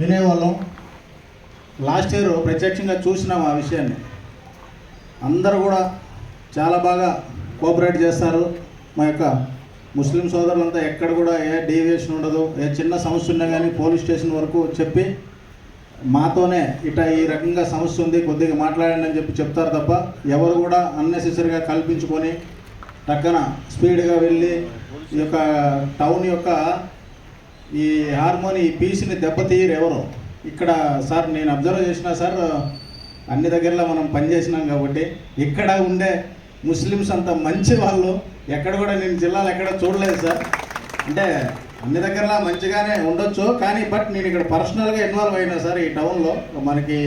వినేవాళ్ళం. Last year ప్రత్యక్షంగా చూసినాం ఆ విషయాన్ని. అందరూ కూడా చాలా బాగా కోఆపరేట్ చేస్తారు. మా యొక్క ముస్లిం సోదరులంతా ఎక్కడ కూడా ఏ డీవియేషన్ ఉండదు. ఏ చిన్న సమస్య ఉన్నా కానీ పోలీస్ స్టేషన్ వరకు చెప్పి మాతోనే ఇట ఈ రకంగా సమస్య ఉంది కొద్దిగా మాట్లాడండి అని చెప్పి చెప్తారు తప్ప ఎవరు కూడా అన్నెసెసరీగా కల్పించుకొని టక్కన స్పీడ్గా వెళ్ళి ఈ యొక్క టౌన్ యొక్క ఈ హార్మోని ఈ పీస్ని దెబ్బతీయరు ఎవరు? ఇక్కడ సార్ నేను అబ్జర్వ్ చేసిన సార్ అన్ని దగ్గరలో మనం పనిచేసినాం కాబట్టి ఇక్కడ ఉండే ముస్లిమ్స్ అంత మంచి వాళ్ళు ఎక్కడ కూడా నేను జిల్లాలో ఎక్కడ చూడలేదు సార్. అంటే అన్ని దగ్గరలా మంచిగానే ఉండొచ్చు కానీ బట్ నేను ఇక్కడ పర్సనల్గా ఇన్వాల్వ్ అయినా సార్ ఈ టౌన్లో. మనకి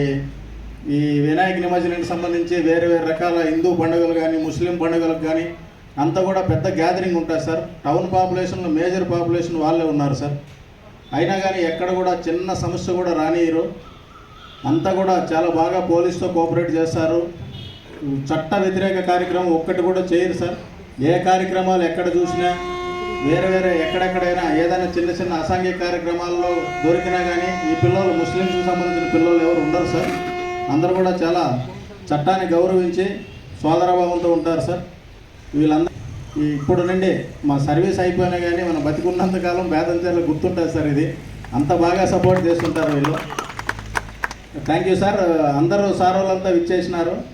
ఈ వినాయక నిమజ్జనానికి సంబంధించి వేరే వేరే రకాల హిందూ పండుగలు కానీ ముస్లిం పండుగలకు కానీ అంతా కూడా పెద్ద గ్యాదరింగ్ ఉంటుంది సార్. టౌన్ పాపులేషన్లో మేజర్ పాపులేషన్ వాళ్ళే ఉన్నారు సార్. అయినా కానీ ఎక్కడ కూడా చిన్న సమస్య కూడా రానియరు అంతా కూడా చాలా బాగా పోలీస్తో కోఆపరేట్ చేస్తారు. చట్ట వ్యతిరేక కార్యక్రమం ఒక్కటి కూడా చేయరు సార్. ఏ కార్యక్రమాలు ఎక్కడ చూసినా వేరే వేరే ఎక్కడెక్కడైనా ఏదైనా చిన్న చిన్న అసాంఘిక కార్యక్రమాల్లో దొరికినా కానీ ఈ పిల్లలు ముస్లింస్కి సంబంధించిన పిల్లలు ఎవరు ఉండరు సార్. అందరూ కూడా చాలా చట్టాన్ని గౌరవించి సోదరభావంతో ఉంటారు సార్. వీళ్ళందరూ ఇప్పుడు నుండి మా సర్వీస్ అయిపోయినా కానీ మనం బతికున్నంత కాలం గుర్తుంటుంది సార్ ఇది. అంత బాగా సపోర్ట్ చేస్తుంటారు వీళ్ళు. Thank you sir. అందరూ సార్ వాళ్ళంతా విచ్చేసినారు.